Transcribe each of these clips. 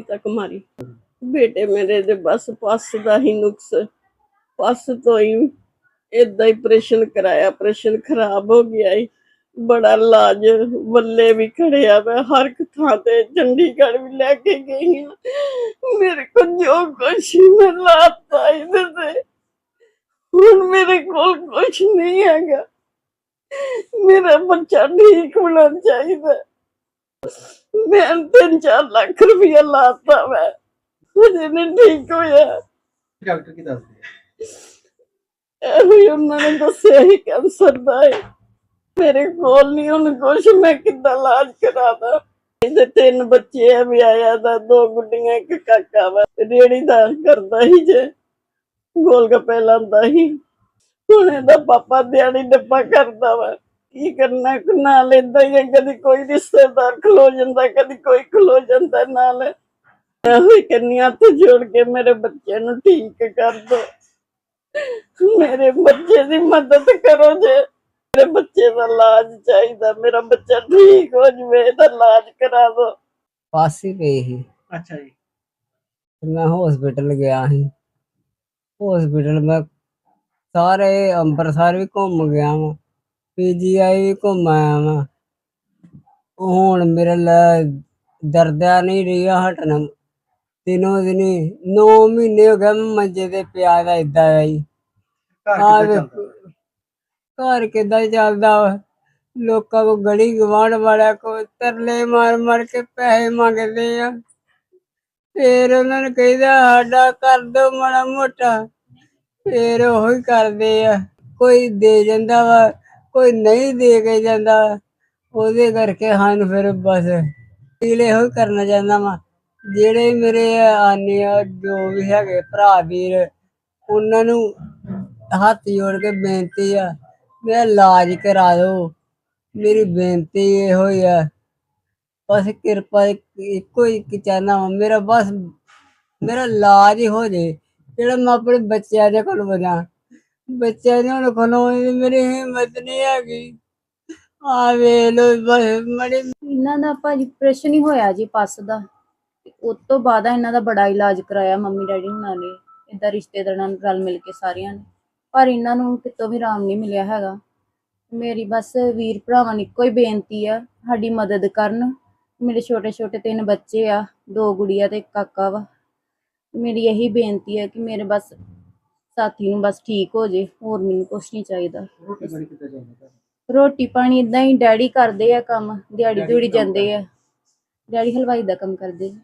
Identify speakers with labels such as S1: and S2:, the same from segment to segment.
S1: ਦਸਵੀਂ ਤੱਕ ਬੇਟੇ ਮੇਰੇ ਦੇ ਬਸ, ਪੱਸ ਦਾ ਹੀ ਨੁਕਸ। ਪੱਸ ਤੋਂ ਹੀ ਏਦਾਂ ਹੀ ਆਪਰੇਸ਼ਨ ਕਰਾਇਆ ਆਪਰੇਸ਼ਨ ਖਰਾਬ ਹੋ ਗਿਆ ਈ ਬੜਾ ਇਲਾਜ ਬੱਲੇ ਵੀ ਖੜਿਆ ਮੈਂ, ਹਰ ਇੱਕ ਥਾਂ ਤੇ ਚੰਡੀਗੜ੍ਹ ਵੀ ਲੈ ਕੇ ਗਈ ਹਾਂ ਮੇਰੇ ਕੋਲ ਜੋ ਕੁਛ ਸੀ, ਮੈਂ ਲਾਤਾ ਇਹਦੇ ਤੇ। ਹੁਣ ਮੇਰੇ ਕੋਲ ਕੁਛ ਨਹੀਂ ਹੈਗਾ। ਮੇਰਾ ਬੱਚਾ ਠੀਕ ਹੋਣਾ ਚਾਹੀਦਾ। ਮੈਂ ਤਿੰਨ ਚਾਰ ਲੱਖ ਰੁਪਇਆ ਲਾਤਾ ਮੈਂ ਹਜੇ ਨਹੀਂ ਠੀਕ ਹੋਇਆ।
S2: ਡਾਕਟਰ ਕੀ ਦੱਸਦੇ ਆ?
S1: ਇਹੋ ਹੀ ਉਹਨਾਂ ਨੇ ਦੱਸਿਆ ਹੀ ਕੈਂਸਰ ਦਾ ਹੈ ਮੇਰੇ ਕੋਲ ਨਹੀਂ ਹੁਣ ਕੁਛ ਮੈਂ ਕਿੱਦਾਂ ਇਲਾਜ ਕਰਾਦਾ ਇਹਦੇ ਤਿੰਨ ਬੱਚੇ ਆ ਵਿਆਹਿਆ ਦਾ ਦੋ ਗੁੱਡੀਆਂ ਇੱਕ ਕਾਕਾ ਵਾ। ਰੇੜੀ ਦਾ ਕਰਦਾ ਹੀ ਜੇ। ਗੋਲ ਗੱਪੇ ਲਾਂਦਾ ਹੀ ਹੁਣ ਇਹਦਾ ਪਾਪਾ ਦਿਹਾੜੀ ਡੱਪਾ ਕਰਦਾ ਵਾ। ਕੀ ਕਰਨਾ? ਨਾ ਲੈਂਦਾ ਹੀ ਹੈ, ਕਦੀ ਕੋਈ ਰਿਸ਼ਤੇਦਾਰ ਖਲੋ ਜਾਂਦਾ ਕਦੀ ਕੋਈ ਖਲੋ ਜਾਂਦਾ ਨਾਲ। ਇਹੋ ਹੀ ਕੰਨੀਆਂ ਤੇ ਜੋੜ ਕੇ ਮੇਰੇ ਬੱਚੇ ਨੂੰ ਠੀਕ ਕਰ ਦੋ। ਮੇਰੇ ਬੱਚੇ ਦੀ ਮਦਦ ਕਰੋ ਜੇ। ਮੇਰੇ ਬੱਚੇ ਦਾ ਇਲਾਜ ਚਾਹੀਦਾ ਮੇਰਾ ਬੱਚਾ ਠੀਕ ਹੋ ਜਵੇ ਇਹਦਾ ਇਲਾਜ ਕਰਾ ਦੋ।
S3: ਪਾਸ ਹੀ ਪਈ ਸੀ।
S2: ਅੱਛਾ ਜੀ।
S3: ਤੇ ਮੈਂ ਹਸਪੀਟਲ ਗਿਆ ਸੀ। ਹਸਪੀਟਲ ਮੈਂ ਸਾਰੇ ਅੰਮ੍ਰਿਤਸਰ ਵੀ ਘੁੰਮ ਗਿਆ ਵਾਂ ਪੀਜੀਆਈ ਵੀ ਘੁੰਮ ਆਇਆ ਵਾਂ ਹੁਣ ਮੇਰੇ ਲੈ ਦਰਦਿਆ ਨਹੀਂ ਰਿਹਾ ਹਟਣਾ ਦਿਨੋਂ ਦਿਨੀ 9 ਮਹੀਨੇ ਹੋ ਗਏ ਮੈਂ ਮੰਜੇ ਤੇ ਪਿਆ ਦਾ ਇਦਾਂ ਹੀ।
S2: ਘਰ ਕਿੱਦਾਂ ਚੱਲਦਾ
S3: ਘਰ ਕਿੱਦਾਂ ਚੱਲਦਾ ਵਾ। ਲੋਕਾਂ ਕੋ ਗਲੀ ਗਵਾਂਢ ਵਾਲਿਆਂ ਕੋ ਤਰਲੇ ਮਾਰ ਮਾਰ ਕੇ ਪੈਸੇ ਮੰਗਦੇ ਆ। ਫੇਰ ਉਹਨਾਂ ਨੂੰ ਕਹਿੰਦਾ ਸਾਡਾ ਕਰ ਦੋ ਮਾੜਾ ਮੋਟਾ। ਫੇਰ ਉਹ ਹੀ ਕਰਦੇ ਆ। ਕੋਈ ਦੇ ਜਾਂਦਾ ਵਾ। ਕੋਈ ਨਹੀਂ ਦੇ ਕੇ ਜਾਂਦਾ। ਉਹਦੇ ਕਰਕੇ ਸਾਨੂੰ ਫਿਰ ਬਸ ਪੀਲੇ ਹੋ ਕਰਨਾ ਚਾਹੁੰਦਾ ਵਾ। ਜਿਹੜੇ ਮੇਰੇ ਆਨੇ ਆ, ਜੋ ਵੀ ਹੈਗੇ ਭਰਾ ਵੀਰ, ਉਹਨਾਂ ਨੂੰ ਹੱਥ ਜੋੜ ਕੇ ਬੇਨਤੀ ਆ ਮੇਰਾ ਇਲਾਜ ਕਰਾ ਦਿਓ ਮੇਰੀ ਬੇਨਤੀ ਇਹੋ ਹੀ ਆ। ਬਸ ਕਿਰਪਾ ਇੱਕੋ ਹੀ ਚਾਹਨਾ ਵਾ। ਮੇਰਾ ਬਸ, ਮੇਰਾ ਇਲਾਜ ਹੀ ਹੋ ਜੇ। ਜਿਹੜਾ ਮੈਂ ਆਪਣੇ ਬੱਚਿਆਂ ਦੇ ਕੋਲ ਬਣਾ ਬੱਚਿਆਂ ਦੇ ਹੁਣ ਕੋਲੋਂ ਮੇਰੀ ਹਿੰਮਤ ਨਹੀਂ ਹੈਗੀ। ਆ ਵੇ ਲੋ ਮੜੀ
S4: ਇਹਨਾਂ ਦਾ ਭਾਜੀ ਆਪਰੇਸ਼ਨ ਹੀ ਹੋਇਆ ਜੀ ਪੱਸ ਦਾ। ਉਸ ਤੋਂ ਬਾਅਦ ਇਹਨਾਂ ਦਾ ਬੜਾ ਇਲਾਜ ਕਰਾਇਆ ਮੰਮੀ ਡੈਡੀ ਹੁਣਾਂ ਨੇ ਇਦਾਂ ਰਿਸ਼ਤੇਦਾਰਾਂ ਨਾਲ ਰਲ ਮਿਲ ਕੇ ਸਾਰਿਆਂ ਨੇ। ਪਰ ਇਹਨਾਂ ਨੂੰ ਕਿਤੋਂ ਵੀ ਆਰਾਮ ਨਹੀਂ ਮਿਲਿਆ ਹੈਗਾ। ਮੇਰੀ ਬਸ ਵੀਰ ਭਰਾਵਾਂ ਨੂੰ ਇੱਕੋ ਹੀ ਬੇਨਤੀ ਆ, ਸਾਡੀ ਮਦਦ ਕਰਨ। ਮੇਰੇ ਛੋਟੇ ਛੋਟੇ ਤਿੰਨ ਬੱਚੇ ਆ, ਦੋ ਗੁੜੀਆ ਤੇ ਇੱਕ ਕਾਕਾ ਵਾ। ਮੇਰੀ ਇਹੀ ਬੇਨਤੀ ਹੈ ਕਿ ਮੇਰੇ ਬਸ ਸਾਥੀ ਨੂੰ ਬਸ ਠੀਕ ਹੋ ਜੇ ਹੋਰ ਮੈਨੂੰ ਕੁਛ ਨਹੀਂ ਚਾਹੀਦਾ।
S2: ਰੋਟੀ ਪਾਣੀ ਕਿੱਦਾਂ ਚੱਲਦਾ
S4: ਰੋਟੀ ਪਾਣੀ ਇਦਾਂ ਹੀ ਡੈਡੀ ਕਰਦੇ ਆ ਕੰਮ ਦਿਹਾੜੀ
S2: ਡੈਡੀ
S4: ਦਿਹੜੀ
S2: ਕੀ ਕੰਮ
S4: ਜਾਂਦੇ ਆ। ਡੈਡੀ ਹਲਵਾਈ ਦਾ ਕੰਮ ਕਰਦੇ ਆ।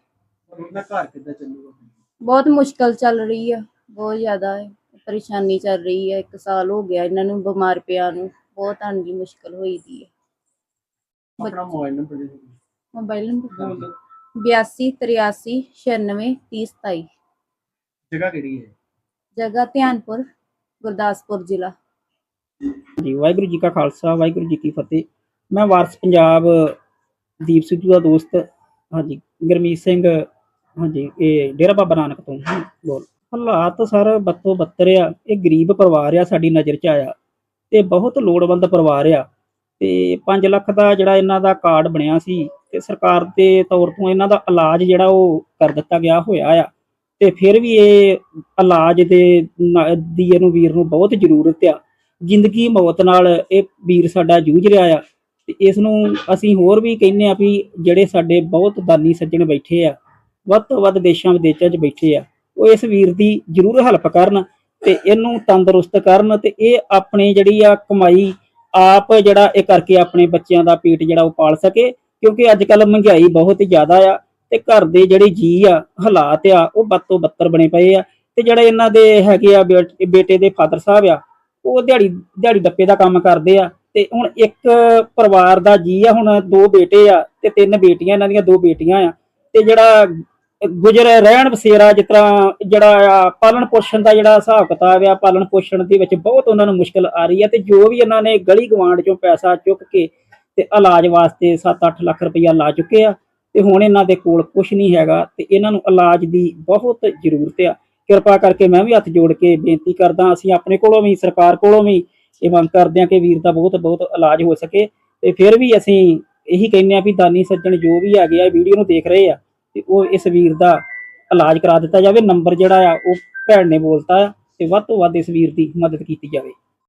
S2: ਉਹਨਾਂ ਘਰ ਕਿੱਦਾਂ ਚੱਲੂਗਾ
S4: ਬਹੁਤ ਮੁਸ਼ਕਲ ਚੱਲ ਰਹੀ ਆ ਬਹੁਤ ਜ਼ਿਆਦਾ ਹੈ ਪਰੇਸ਼ਾਨੀ ਚੱਲ ਰਹੀ ਹੈ ਇੱਕ ਸਾਲ ਹੋ ਗਿਆ ਇਹਨਾਂ ਨੂੰ ਬਿਮਾਰ ਪਿਆ ਨੂੰ ਬਹੁਤ ਆਂਦੀ ਮੁਸ਼ਕਲ ਹੋਈ ਦੀ ਹੈ
S2: ਆਪਣਾ ਮੋਬਾਈਲ ਨੰਬਰ ਦੇ ਦਿਓ।
S4: ਮੋਬਾਈਲ ਨੰਬਰ 82 83 96 30 27
S2: ਜਗ੍ਹਾ ਕਿਹੜੀ ਹੈ?
S4: ਜਗ੍ਹਾ ਧਿਆਨਪੁਰ, ਗੁਰਦਾਸਪੁਰ ਜ਼ਿਲ੍ਹਾ।
S5: ਜੀ, ਵਾਹਿਗੁਰੂ ਜੀ ਕਾ ਖਾਲਸਾ, ਵਾਹਿਗੁਰੂ ਜੀ ਕੀ ਫਤਿਹ। ਮੈਂ ਵਾਰਸ ਪੰਜਾਬ, ਦੀਪ ਸਿੱਧੂ ਦਾ ਦੋਸਤ, ਹਾਂਜੀ, ਗਰਮੀਤ ਸਿੰਘ, ਹਾਂਜੀ, ਇਹ ਡੇਰਾ ਬਾਬਾ ਨਾਨਕ ਤੋਂ ਬੋਲ। ਹਾਲਾਤ ਸਰ ਬੱਤੋ ਬੱਤਰ ਆ, ਇਹ ਗਰੀਬ ਪਰਿਵਾਰ ਆ ਸਾਡੀ ਨਜ਼ਰ 'ਚ ਆਇਆ। ਤੇ ਬਹੁਤ ਲੋੜਵੰਦ ਪਰਿਵਾਰ ਆ। ਤੇ 5 ਲੱਖ ਦਾ ਜਿਹੜਾ ਇਹਨਾਂ ਦਾ ਕਾਰਡ ਬਣਿਆ ਸੀ, ਤੇ ਸਰਕਾਰ ਦੇ ਤੌਰ ਤੋਂ ਇਹਨਾਂ ਦਾ ਇਲਾਜ ਜਿਹੜਾ ਉਹ ਕਰ ਦਿੱਤਾ ਗਿਆ ਹੋਇਆ ਆ। ਤੇ ਫਿਰ ਵੀ ਇਹ ਇਲਾਜ ਦੇ ਦੀ ਇਹਨੂੰ ਵੀਰ ਨੂੰ ਬਹੁਤ ਜ਼ਰੂਰਤ ਆ। ਜ਼ਿੰਦਗੀ ਮੌਤ ਨਾਲ ਇਹ ਵੀਰ ਸਾਡਾ ਜੂਝ ਰਿਹਾ ਆ। ਤੇ ਇਸ ਨੂੰ ਅਸੀਂ ਹੋਰ ਵੀ ਕਹਿੰਨੇ ਆ ਵੀ ਜਿਹੜੇ ਸਾਡੇ ਬਹੁਤ ਦਾਨੀ ਸੱਜਣ ਬੈਠੇ ਆ, ਵੱਧ ਤੋਂ ਵੱਧ ਦੇਸ਼ਾਂ ਵਿਦੇਸ਼ਾਂ 'ਚ ਬੈਠੇ ਆ, ਉਹ ਇਸ ਵੀਰ ਦੀ ਜ਼ਰੂਰ ਹੈਲਪ ਕਰਨ ਤੇ ਇਹਨੂੰ ਤੰਦਰੁਸਤ ਕਰਨ ਤੇ ਇਹ ਆਪਣੀ ਜਿਹੜੀ ਆ ਕਮਾਈ ਆਪ ਜਿਹੜਾ ਇਹ ਕਰਕੇ ਆਪਣੇ ਬੱਚਿਆਂ ਦਾ ਪੇਟ ਜਿਹੜਾ ਉਹ ਪਾਲ ਸਕੇ, ਕਿਉਂਕਿ ਅੱਜ ਕੱਲ ਮਹਿੰਗਾਈ ਬਹੁਤ ਜ਼ਿਆਦਾ ਆ। ਤੇ ਘਰ ਦੇ ਜਿਹੜੇ ਜੀ ਆ, ਹਾਲਾਤ ਆ, ਉਹ ਬੱਤੋਂ ਬੱਤਰ ਬਣੇ ਪਏ ਆ। ਤੇ ਜਿਹੜੇ ਇਹਨਾਂ ਦੇ ਹੈਗੇ ਆ ਬੇਟ- ਬੇਟੇ ਦੇ ਫਾਦਰ ਸਾਹਿਬ ਆ, ਉਹ ਦਿਹਾੜੀ ਦਿਹਾੜੀ ਡੱਪੇ ਦਾ ਕੰਮ ਕਰਦੇ ਆ। ਤੇ ਹੁਣ ਇੱਕ ਪਰਿਵਾਰ ਦਾ ਜੀ ਆ, ਹੁਣ ਦੋ ਬੇਟੇ ਆ ਤੇ ਤਿੰਨ ਬੇਟੀਆਂ, ਇਹਨਾਂ ਦੀਆਂ ਦੋ ਬੇਟੀਆਂ ਆ। ਤੇ ਜਿਹੜਾ ਗੁਜਰ ਰਹਿਣ ਬਸੇਰਾ ਜਿਸ ਤਰ੍ਹਾਂ ਜਿਹੜਾ ਆ, ਪਾਲਣ ਪੋਸ਼ਣ ਦਾ ਜਿਹੜਾ ਹਿਸਾਬ ਕਿਤਾਬ ਆ, ਪਾਲਣ ਪੋਸ਼ਣ ਦੇ ਵਿੱਚ ਬਹੁਤ ਉਹਨਾਂ ਨੂੰ ਮੁਸ਼ਕਲ ਆ ਰਹੀ ਹੈ ਤੇ ਜੋ ਵੀ ਇਹਨਾਂ ਨੇ ਗਲੀ ਗਵਾਂਡ ਚੋਂ ਪੈਸਾ ਚੁੱਕ ਕੇ ਤੇ ਇਲਾਜ ਵਾਸਤੇ 7-8 ਲੱਖ ਰੁਪਇਆ ਲਾ ਚੁੱਕੇ ਆ। ਤੇ ਹੁਣ ਇਹਨਾਂ ਦੇ ਕੋਲ ਕੁਝ ਨਹੀਂ ਹੈਗਾ ਤੇ ਇਹਨਾਂ ਨੂੰ ਇਲਾਜ ਦੀ ਬਹੁਤ ਜ਼ਰੂਰਤ ਆ। ਕਿਰਪਾ ਕਰਕੇ ਮੈਂ ਵੀ ਹੱਥ ਜੋੜ ਕੇ ਬੇਨਤੀ ਕਰਦਾ, ਅਸੀਂ ਆਪਣੇ ਕੋਲੋਂ ਵੀ, ਸਰਕਾਰ ਕੋਲੋਂ ਵੀ ਇਹ ਮੰਗ ਕਰਦੇ ਹਾਂ ਕਿ ਵੀਰ ਦਾ ਬਹੁਤ ਬਹੁਤ ਇਲਾਜ ਹੋ ਸਕੇ ਤੇ ਫਿਰ ਵੀ ਅਸੀਂ ਇਹੀ ਕਹਿੰਦੇ ਆ ਵੀ ਦਾਨੀ ਸੱਜਣ ਜੋ ਵੀ ਹੈਗੇ ਆ ਵੀਡੀਓ ਨੂੰ ਦੇਖ ਰਹੇ ਆ ਤੇ ਉਹ ਇਸ ਵੀਰ ਦਾ ਇਲਾਜ ਕਰਾ ਦਿੱਤਾ ਜਾਵੇ। ਨੰਬਰ ਜਿਹੜਾ ਆ, ਉਹ ਭੈਣ ਨੇ ਬੋਲਤਾ ਆ ਤੇ ਵੱਧ ਤੋਂ ਵੱਧ ਇਸ ਵੀਰ ਦੀ ਮਦਦ ਕੀਤੀ ਜਾਵੇ।